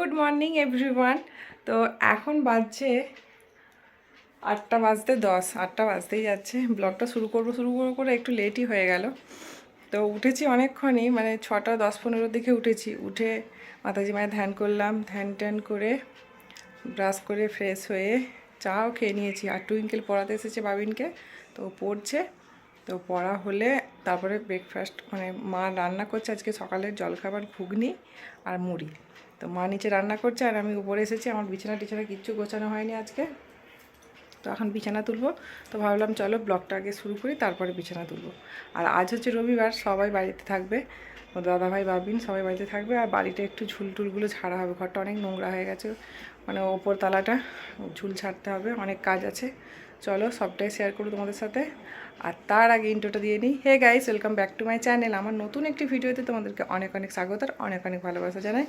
Good morning everyone তো এখন বাজছে আটটা বাজতে দশ, আটটা বাজতেই যাচ্ছে। ব্লগটা শুরু করব শুরু করব করে একটু লেটই হয়ে গেল। তো উঠেছি অনেকক্ষণই মানে ছটা দশ পনেরোর দিকে উঠেছি। উঠে মাতাজি মায়ের ধ্যান করলাম, ধ্যান ট্যান করে ব্রাশ করে ফ্রেশ হয়ে চাও খেয়ে নিয়েছি। আর টুইঙ্কেল পড়াতে এসেছে বাবিনকে, তো পড়ছে। তো পড়া হলে তারপরে ব্রেকফাস্ট মানে মা রান্না করছে আজকে সকালের জলখাবার, ঘুগনি আর মুড়ি। তো মা নিচে রান্না করছে আর আমি উপরে এসেছি। আমার বিছানা টিছানা কিচ্ছু গোছানো হয়নি আজকে। তো এখন বিছানা তুলবো। তো ভাবলাম চলো ব্লগটা আগে শুরু করি, তারপরে বিছানা তুলবো। আর আজ হচ্ছে রবিবার, সবাই বাড়িতে থাকবে। দাদাভাই, বাবিন সবাই বাড়িতে থাকবে। আর বাড়িতে একটু ঝুল টুলগুলো ছাড়া হবে। ঘরটা অনেক নোংরা হয়ে গেছে। মানে ওপর তালাটা ঝুল ছাড়তে হবে। অনেক কাজ আছে। চলো সবটাই শেয়ার করব তোমাদের সাথে। আর তার আগে ইন্টোটা দিয়ে নিই। Hey guys welcome back to my channel আমার নতুন একটি ভিডিওতে তোমাদেরকে অনেক অনেক স্বাগত আর অনেক অনেক ভালোবাসা জানাই।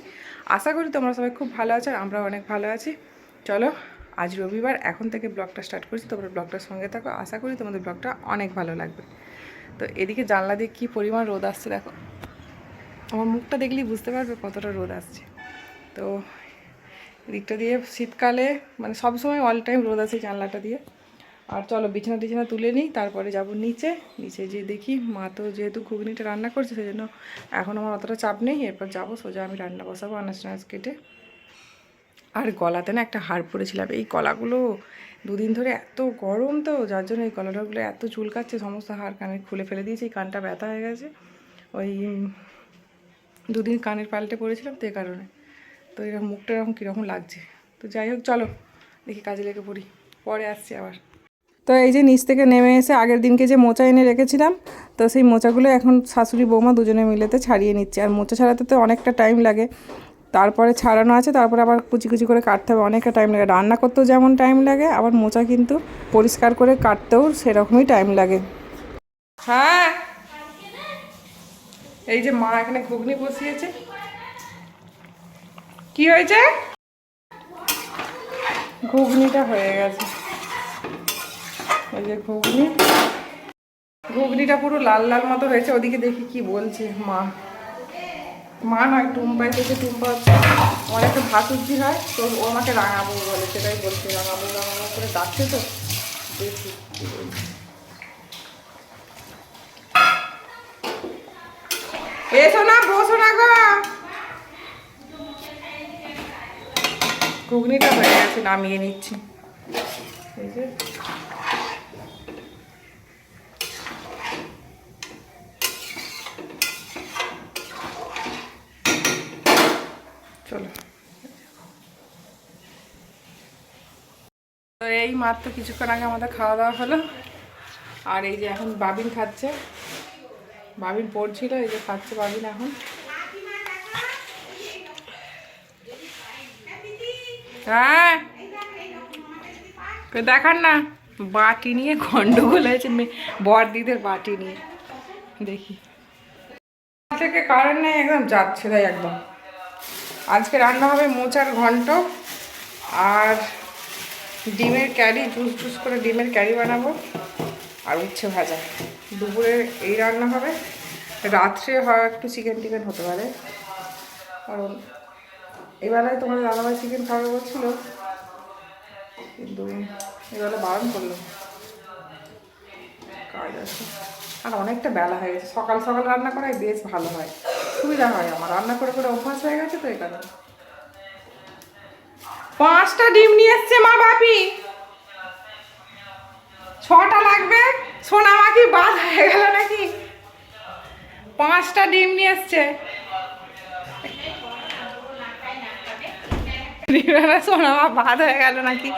আশা করি তোমরা সবাই খুব ভালো আছো আর আমরাও অনেক ভালো আছি। চলো, আজ রবিবার, এখন থেকে ব্লগটা স্টার্ট করছি। তোমরা ব্লগটার সঙ্গে থাকো। আশা করি তোমাদের ব্লগটা অনেক ভালো লাগবে। তো এদিকে জানলা দিয়ে কী পরিমাণ রোদ আসছে দেখো। আমার মুখটা দেখলেই বুঝতে পারবে কতটা রোদ আসছে। তো এদিকটা দিয়ে শীতকালে মানে সবসময় অল টাইম রোদ আছে জানলাটা দিয়ে। আর চলো বিছানা টিছানা তুলে নিই, তারপরে যাব নিচে। নিচে যে দেখি, মা তো যেহেতু ঘুগনিটা রান্না করছে সেই জন্য এখন আমার অতটা চাপ নেই, এরপর যাব সোজা আমি রান্না বসাবো আনাজ টানাজ কেটে। আর গলাতে না একটা হাড় পড়েছিলাম এই গলাগুলো দুদিন ধরে এত গরম তো, যার জন্য এই গলাটাগুলো এত চুলকাচ্ছে, সমস্ত হাড় কানের খুলে ফেলে দিয়েছে, এই কানটা ব্যথা হয়ে গেছে। ওই দুদিন কানের পাল্টে পড়েছিলাম তো এই কারণে। তো এরকম মুখটা এরকম কীরকম লাগছে। তো যাই হোক, চলো দেখি কাজে লেগে পড়ি, পরে আসছি আবার। তো এই যে নিচ থেকে নেমে এসে আগের দিনকে যে মোচা এনে রেখেছিলাম, তো সেই মোচাগুলো এখন শাশুড়ি বৌমা দুজনে মিলেতে ছাড়িয়ে নিচ্ছে। আর মোচা ছাড়াতে তো অনেকটা টাইম লাগে। তারপরে ছাড়ানো আছে, তারপরে আবার কুচি কুচি করে কাটতে হবে, অনেকটা টাইম লাগে। রান্না করতেও যেমন টাইম লাগে, আবার মোচা কিন্তু পরিষ্কার করে কাটতেও সেরকমই টাইম লাগে। হ্যাঁ! এই যে মা এখানে ঘুগনি বসিয়েছে। কি হয়েছে? ঘুগনিটা হয়ে গেছে। এই যে ঘুগনি। ঘুগনিটা পুরো লাল লাল মতো হয়েছে, ওদিকে দেখি কি বলছে মা। মা নয় টুম্পাই থেকে টুম্পা আমার একটা ভাসুজি হয়, তো ও আমাকে রাঙাবো বলে, সেটাই বলছে, রাঙাবো রাঙাবো করে ডাকছে তো। দেখি। এসো না, বসো না গো। ঘুগনিটা হয়ে গেছে, নামিয়ে নিচ্ছি। এই যে চলো তো এই মাত্র কিছুক্ষণ আগে আমাদের খাওয়া দাওয়া হলো। আর এই যে এখন বাবিন খাচ্ছে। বাবিন পড়ছিল, এই যে খাচ্ছে বাবিন এখন। হ্যাঁ? দেখান না। বাটি নিয়ে গন্ডগোল হয়েছে বড়দিদের বাটি নিয়ে। দেখি। থেকে কারেন্ট নেই, একদম যাচ্ছে তাই একদম। আজকে রান্না হবে মোচার ঘন্ট। আর ডিমের ক্যারি, জুস জুস করে ডিমের ক্যারি বানাবো। আর উচ্ছে ভাজা। দুপুরে এই রান্না হবে। রাত্রে হয় একটু চিকেন টিকেন হতে পারে। কারণ এবেলায় তোমাদের দাদাভাই চিকেন খাবে বলছিল। কিন্তু এবেলা বারণ করল। কাজ আছে। আর অনেকটা বেলা হয়ে গেছে। সকাল সকাল রান্না করাই বেশ ভালো হয়। সুবিধা হয় আমার। রান্না করে করে অভ্যাস হয়ে গেছে তো কারণে পাঁচটা ডিম নিয়ে এসছে মা বাপি। ছটা লাগবে? সোনা মা কি বাদ হয়ে গেল নাকি? পাঁচটা ডিম নিয়ে এসছে। সোনা মা বাদ হয়ে গেল নাকি?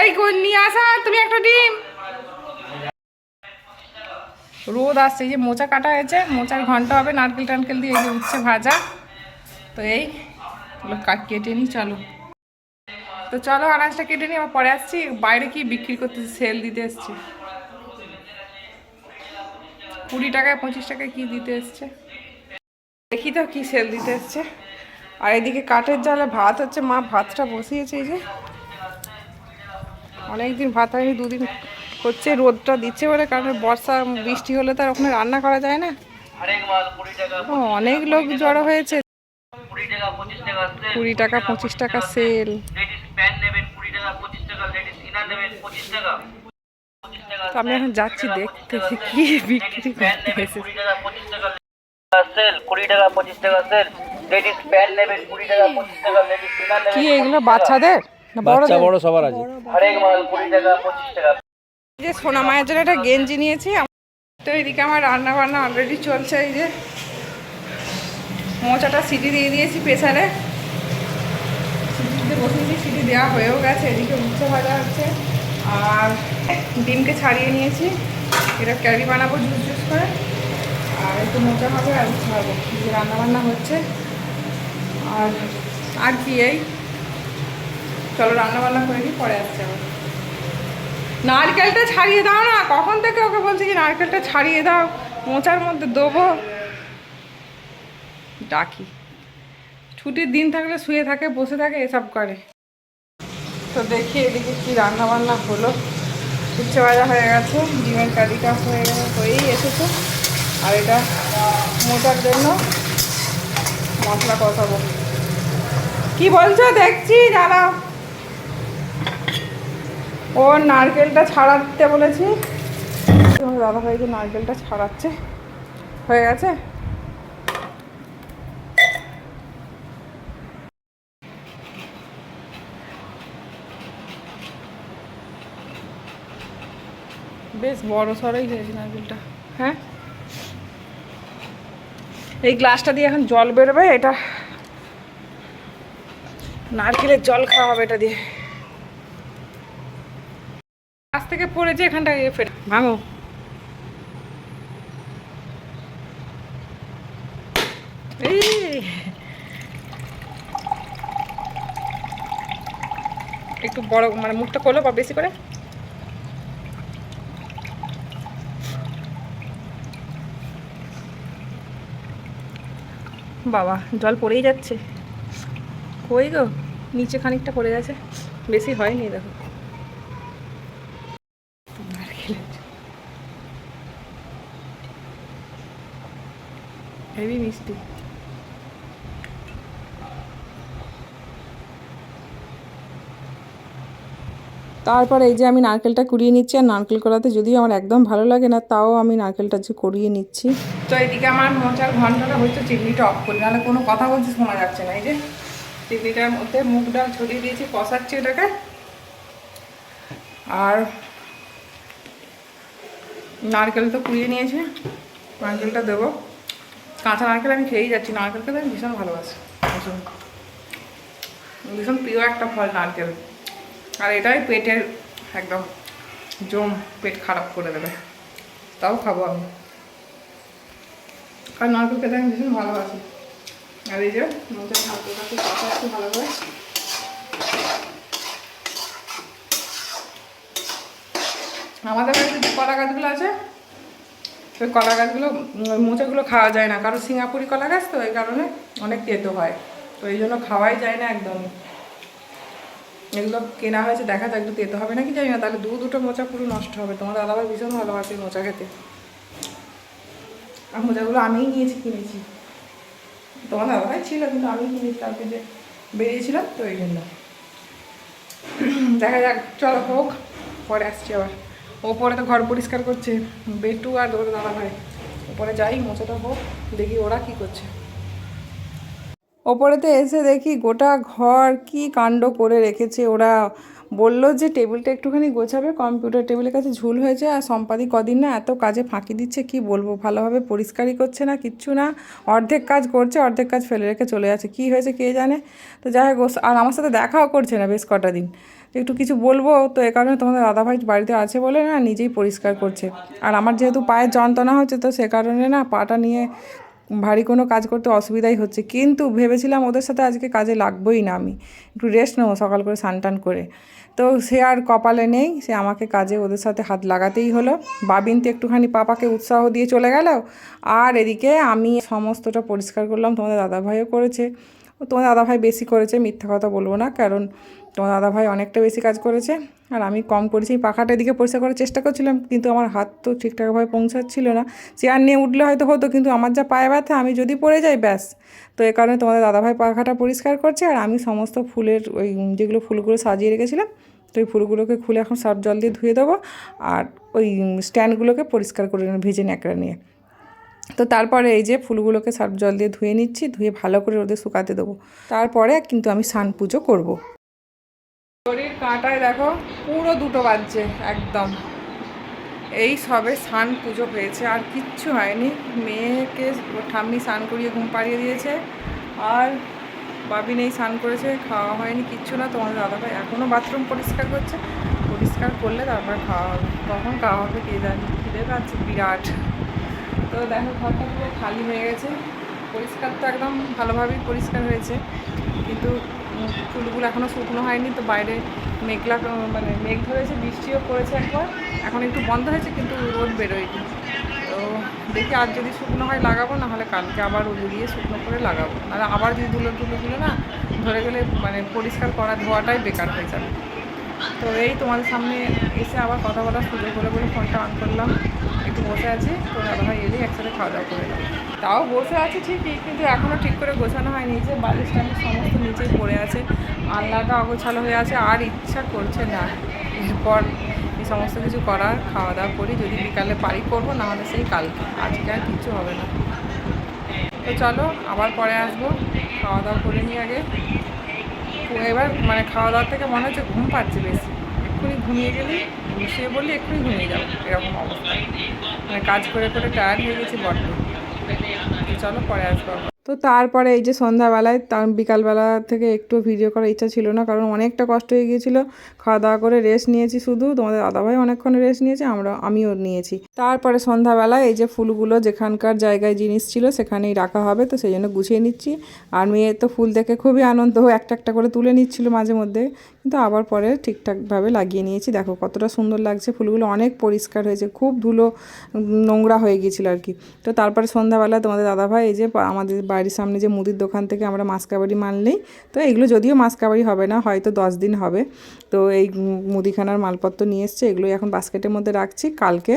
এই নিয়ে আসা? তুমি একটা ডিম। রোদ আসছে, এই যে মোচা কাটা হয়েছে, মোচার ঘণ্টা হবে, নারকেল টানকেল দিয়ে উচ্ছে ভাজা। তো এই কাট কেটে নিই চলো। তো চলো আনাজটা কেটে নিই আবার পরে আসছি। বাইরে কি বিক্রি করতে সেল দিতে এসছে। কুড়ি টাকায় পঁচিশ টাকায় কি দিতে এসছে? দেখি তো কি সেল দিতে এসছে। আর এদিকে কাঠের জালে ভাত হচ্ছে মা ভাতটা বসিয়েছে এই যে। অনেকদিন ভাত হয়নি দুদিন হচ্ছে রোদটা দিচ্ছে বলে কারণ বর্ষা বৃষ্টি হলে তো আর ওখানে রান্না করা যায় না। অনেক লোক জড়ো হয়েছে টাকা পঁচিশ টাকা সেল কুড়ি টাকা পঁচিশ টাকা সেল তো আমি এখন যাচ্ছি দেখতে কি বিক্রি করতে কি এগুলো বাচ্চাদের বাচ্চা বড় সবার আছে। যে সোনা মায়ের জন্য একটা গেঞ্জি নিয়েছি। তো এদিকে আমার রান্না বান্না অলরেডি চলছে এই যে মোচাটা সিটি দিয়ে দিয়েছি প্রেসারে। বসিয়েছি সিটি দেওয়া হয়েও গেছে, এদিকে উচ্ছে ভাজা হচ্ছে। আর ডিমকে ছাড়িয়ে নিয়েছি। এটা ক্যারি বানাবো, জুস জুস করে। আর একটু মোচা হবে আর উচ্ছে হবে এই যে রান্না বান্না হচ্ছে। আর আর কি এই? চলো রান্না বান্না করে নিই, পরে আসছে আবার। নারকেলটা ছাড়িয়ে দাও না, কখন থেকে ওকে বলছি কি নারকেলটা ছাড়িয়ে দাও, মোচার মধ্যে দেবো। ডাকি। ছুটির দিন থাকলে শুয়ে থাকে, বসে থাকে, এসব করে। তো দেখি এদিকে কি রান্না বান্না হলো। উচ্ছে ভাজা হয়ে গেছে, ডিমের কারিটা হয়ে হয়েই এসেছে। আর এটা মোটার জন্য মশলা কষাবো। কি বলছো? দেখছি, দাঁড়াও। ও নারকেলটা ছাড়াতে বলেছি। দাদা ভাই যে নারকেলটা ছাড়াচ্ছে। হয়ে গেছে? বেশ বড় সড়ই হয়েছে নারকেলটা হ্যাঁ? এই গ্লাসটা দিয়ে এখন জল বেরোবে, এটা নারকেলের জল খাওয়া হবে এটা দিয়ে। গাছ থেকে পড়েছে এখানটা ফের ভাঙো। একটু বড় মানে মুখটা করল বা বেশি করে? বাবা, জল পড়েই যাচ্ছে। কই গো? নিচে খানিকটা পড়ে গেছে। বেশি হয়নি দেখো। হেভি মিষ্টি। তারপর এই যে আমি নারকেলটা কুড়িয়ে নিচ্ছি, আর নারকেল করাতে যদিও আমার একদম ভালো লাগে না, তাও আমি নারকেলটা যে কুড়িয়ে নিচ্ছি। তো এদিকে আমার মোচার ঘন্টাটা হচ্ছে চিমনিটা অফ করি, নাহলে কোনো কথা বলছি শোনা যাচ্ছে না। এই যে চিমনিটার মধ্যে মুগ ডাল ছড়িয়ে দিয়েছি, কষাচ্ছি এটাকে। আর নারকেল তো কুড়িয়ে নিয়েছি, নারকেলটা দেবো। কাঁচা নারকেল আমি খেয়েই যাচ্ছি নারকেলকে আমি ভীষণ ভালোবাসি। ভীষণ ভীষণ প্রিয় একটা ফল নারকেল। আর এটাই পেটের একদম জম পেট খারাপ করে দেবে। তাও খাব আমি। আর নারকেল খেতে আমি ভীষণ ভালোবাসি। আর এই যে মোচার নারকেলটাকে কষাচ্ছি ভালো করে। আমাদের বাড়িতে যে কলা গাছগুলো আছে ওই কলা গাছগুলো মোচাগুলো খাওয়া যায় না। কারণ সিঙ্গাপুরি কলা গাছ তো এই কারণে অনেক তেতো হয়। তো এই জন্য খাওয়াই যায় না একদমই। এগুলো কেনা হয়েছে, দেখা যাক, একটু তেতো হবে নাকি, জানি না, তাহলে দু দুটো মোচা পুরো নষ্ট হবে। তোমার দাদাভাই ভীষণ ভালোবাসে মোচা খেতে। আর মোচাগুলো আমিই নিয়েছি, কিনেছি। তোমার দাদাভাই ছিল, কিন্তু আমি কিনেছি কালকে যে বেরিয়েছিলাম তো এই জন্য। দেখা যাক, চলো হোক, পরে আসছি আবার। ওপরে তো ঘর পরিষ্কার করছে, বেটু আর ওর দাদাভাই। ওপরে যাই, মোচাটা হোক, দেখি ওরা কি করছে। ওপরেতে এসে দেখি গোটা ঘর কি কাণ্ড করে রেখেছে। ওরা বলল যে টেবিলটা একটুখানি গোছাবে, কম্পিউটার টেবিলের কাছে ঝুল হয়েছে আর সম্পাদি কদিন না এত কাজে ফাঁকি দিচ্ছে, কি বলব? ভালোভাবে পরিষ্কারই করছে না, কিচ্ছু না। অর্ধেক কাজ করছে, অর্ধেক কাজ ফেলে রেখে চলে যাচ্ছে। কি হয়েছে কে জানে? তো যাই হোক আর আমার সাথে দেখাও করছে না বেশ কটা দিন। একটু কিছু বলব, তো এ কারণে তোমাদের দাদাভাই বাড়িতে আছে বলে না নিজেই পরিষ্কার করছে। আর আমার যেহেতু পায়ের যন্ত্রণা হচ্ছে, তো সে কারণে না পাটা নিয়ে ভারী কোনো কাজ করতে অসুবিধাই হচ্ছে। কিন্তু ভেবেছিলাম ওদের সাথে আজকে কাজে লাগবোই না আমি। একটু রেস্ট নেব সকাল করে স্নান টান করে। তো সে আর কপালে নেই, সে আমাকে কাজে ওদের সাথে হাত লাগাতেই হলো। বাবিন তো একটুখানি পাপাকে উৎসাহ দিয়ে চলে গেল। আর এদিকে আমি সমস্তটা পরিষ্কার করলাম, তোমাদের দাদাভাইও করেছে। তোমার দাদাভাই বেশি করেছে, মিথ্যা কথা বলব না। কারণ তোমার দাদাভাই অনেকটা বেশি কাজ করেছে, আর আমি কম করেছি। পাখাটা এদিকে পরিষ্কার করার চেষ্টা করছিলাম, কিন্তু আমার হাত তো ঠিকঠাকভাবে পৌঁছাচ্ছিল না। চেয়ার নিয়ে উঠলে হয়তো হতো, কিন্তু আমার যা পায়ে ব্যথা, আমি যদি পড়ে যাই, ব্যাস। তো এই কারণে তোমাদের দাদাভাই পাখাটা পরিষ্কার করছে, আর আমি সমস্ত ফুলের ওই যেগুলো ফুলগুলো সাজিয়ে রেখেছিলাম, তো ওই ফুলগুলোকে খুলে এখন সার্ফ জল দিয়ে ধুয়ে দেবো, আর ওই স্ট্যান্ডগুলোকে পরিষ্কার করে ভেজে ন্যাকড়া নিয়ে। তো তারপরে এই যে ফুলগুলোকে সার্ফ জল দিয়ে ধুয়ে নিচ্ছি, ধুয়ে ভালো করে রোদে শুকাতে দেবো। তারপরে কিন্তু আমি সান পুজো করব। কাঁটায় দেখো, পুরো দুটো বাজছে, একদম। এই সবে স্নান পুজো হয়েছে, আর কিচ্ছু হয়নি। মেয়েকে ঠাম্মি স্নান করিয়ে ঘুম পাড়িয়ে দিয়েছে, আর বাবি নেই স্নান করেছে, খাওয়া হয়নি, কিচ্ছু না। তোমাদের দাদাভাই এখনও বাথরুম পরিষ্কার করছে, পরিষ্কার করলে তারপর খাওয়া হবে। তখন খাওয়া হবে কে জানি? খিদে পাচ্ছে, বিরাট। তো দেখো, ঘরটা পুরো খালি হয়ে গেছে। পরিষ্কার তো একদম ভালোভাবেই পরিষ্কার হয়েছে, কিন্তু ফুলগুলো এখনও শুকনো হয়নি, তো বাইরে মেঘলা মানে মেঘ ধরেছে, বৃষ্টিও পড়েছে একবার। এখন একটু বন্ধ হয়েছে, কিন্তু রোদ বেরোয়নি। তো দেখি আর যদি শুকনো হয় লাগাবো, নাহলে কালকে আবার রোদে দিয়ে শুকনো করে লাগাবো। আর আবার যদি ধুলো ধুলো না, ধরে গেলে মানে পরিষ্কার করা ধোয়াটাই বেকার হয়ে যাবে। তো এই তোমাদের সামনে এসে আবার কথা বলার সুযোগ করে বলে ফোনটা অন করলাম। একটু বসে আছি, তো দাদাভাই এলেই একসাথে খাওয়া দাওয়া করে নেব। তাও বসে আছি ঠিকই, কিন্তু এখনও ঠিক করে গোছানো হয়নি যে বালিশ টালিশ সমস্ত নিচেই পড়ে আছে আল্লাহটা অগোছালো হয়ে আছে, আর ইচ্ছা করছে না। এরপর এই সমস্ত কিছু করার খাওয়া দাওয়া করি, যদি বিকালে পারি করব নাহলে সেই কালকে, আজকে আর কিচ্ছু হবে না। তো চলো, আবার পরে আসব, খাওয়া দাওয়া করে নিই আগে। এবার মানে খাওয়া দাওয়ার থেকে মনে হচ্ছে ঘুম পাচ্ছে বেশি। এক্ষুনি ঘুমিয়ে গেলি শুয়ে বললি এক্ষুনি ঘুমিয়ে যাব এরকম অবস্থা মানে কাজ করে করে টায়ার্ড হয়ে গেছি বড্ড চলো পরে আসব। তো তারপরে এই যে সন্ধ্যাবেলায়, তার বিকালবেলা থেকে একটু ভিডিও করার ইচ্ছা ছিল না, কারণ অনেকটা কষ্ট হয়ে গিয়েছিল। খাওয়া দাওয়া করে রেস্ট নিয়েছি শুধু, তোমাদের দাদাভাই অনেকক্ষণ রেস্ট নিয়েছে, আমরা, আমিও নিয়েছি। তারপরে সন্ধ্যাবেলায় এই যে ফুলগুলো যেখানকার জায়গায় জিনিস ছিল, সেখানেই রাখা হবে, তো সেই জন্য গুছিয়ে নিচ্ছি। আর মেয়ে তো ফুল দেখে খুবই আনন্দ একটা একটা করে তুলে নিচ্ছিল মাঝে মধ্যে, কিন্তু আবার পরে ঠিকঠাকভাবে লাগিয়ে নিয়েছি। দেখো কতটা সুন্দর লাগছে ফুলগুলো, অনেক পরিষ্কার হয়েছে, খুব ধুলো নোংরা হয়ে গিয়েছিল আর কি। তো তারপরে সন্ধ্যাবেলায় তোমাদের দাদাভাই এই যে আমাদের বাড়ির সামনে যে মুদির দোকান থেকে আমরা মাসকাবাড়ি মাল নেই তো এগুলো যদিও মাসকাবাড়ি হবে না, হয়তো দশ দিন হবে। তো এই মুদিখানার মালপত্র নিয়ে এসছে, এগুলো এখন বাস্কেটের মধ্যে রাখছি, কালকে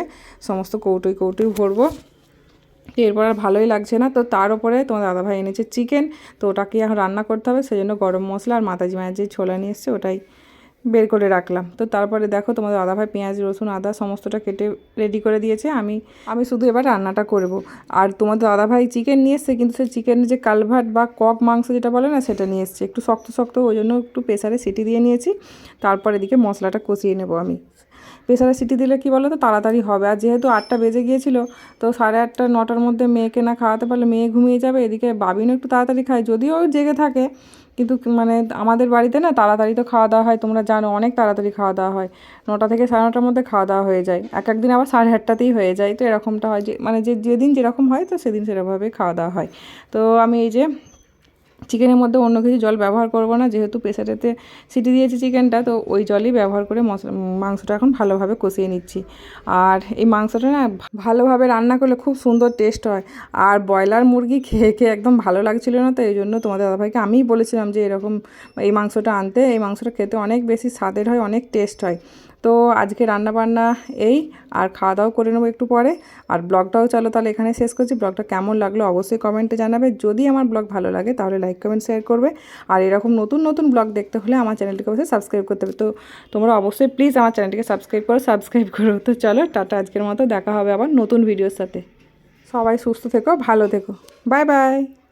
সমস্ত কৌটোই কৌটোই ভরবো। এরপর আর ভালোই লাগছে না, তো তার উপরে তোমার দাদাভাই এনেছে চিকেন তো ওটাকে এখন রান্না করতে হবে, সেই জন্য গরম মশলা আর মাতাজি মায়ের যে ছোলা নিয়ে এসছে, ওটাই বের করে রাখলাম। তো তারপরে দেখো তোমাদের দাদাভাই পেঁয়াজ, রসুন, আদা সমস্তটা কেটে রেডি করে দিয়েছে। আমি আমি শুধু এবার রান্নাটা করব। আর তোমাদের দাদাভাই চিকেন নিয়ে এসছে, কিন্তু সেই চিকেনের যে কালভার্ট বা কক মাংস যেটা বলে না, সেটা নিয়ে এসছে। একটু শক্ত শক্ত, ওই জন্য একটু প্রেসারে সিটি দিয়ে নিয়েছি। তারপর এদিকে মশলাটা কষিয়ে নেব আমি। প্রেসারে সিটি দিলে কি বলো তো তাড়াতাড়ি হবে। আর যেহেতু আটটা বেজে গিয়েছিল, তো সাড়ে আটটা, নটার মধ্যে মেয়েকে না খাওয়াতে পারলে মেয়ে ঘুমিয়ে যাবে। এদিকে বাবিনও একটু তাড়াতাড়ি খায়, যদিও জেগে থাকে কিন্তু মানে আমাদের বাড়িতে না তাড়াতাড়ি তো খাওয়া দাওয়া হয়, তোমরা জানো অনেক তাড়াতাড়ি খাওয়া দাওয়া হয়। নটা থেকে সাড়ে নটার মধ্যে খাওয়া দাওয়া হয়ে যায়। এক একদিন আবার সাড়ে আটটাতেই হয়ে যায়। তো এরকমটা হয় যে মানে যে, যেদিন যেরকম হয় তো সেদিন সেরকমভাবে খাওয়া দাওয়া হয়। তো আমি এই যে চিকেনের মধ্যে অন্য কিছু জল ব্যবহার করব না, যেহেতু প্রেসারেতে সিটি দিয়েছি চিকেনটা, তো ওই জলই ব্যবহার করে মশলা, মাংসটা এখন ভালোভাবে কষিয়ে নিচ্ছি। আর এই মাংসটা না ভালোভাবে রান্না করলে খুব সুন্দর টেস্ট হয়। আর ব্রয়লার মুরগি খেয়ে খেয়ে একদম ভালো লাগছিল না, তো এই জন্য তোমাদের দাদাভাইকে আমিই বলেছিলাম যে এরকম এই মাংসটা আনতে, এই মাংসটা খেতে অনেক বেশি স্বাদের হয়, অনেক টেস্ট হয়। তো আজকে রান্না বান্না এই, আর খাওয়া দাওয়া করে নেব একটু পরে। আর ব্লগটাও চলো তাহলে এখানে শেষ করছি। ব্লগটা কেমন লাগল অবশ্যই কমেন্টে জানাবে। যদি আমার ব্লগ ভালো লাগে তাহলে লাইক, কমেন্ট, শেয়ার করবে। আর এরকম নতুন নতুন ব্লগ দেখতে হলে আমার চ্যানেলটিকে অবশ্যই সাবস্ক্রাইব করতে হবে। তো তোমরা অবশ্যই প্লিজ আমার চ্যানেলটিকে সাবস্ক্রাইব করো সাবস্ক্রাইব করো। তো চলো টাটা, আজকের মতো দেখা হবে আবার নতুন ভিডিওর সাথে। সবাই সুস্থ থেকো, ভালো থেকো। Bye bye.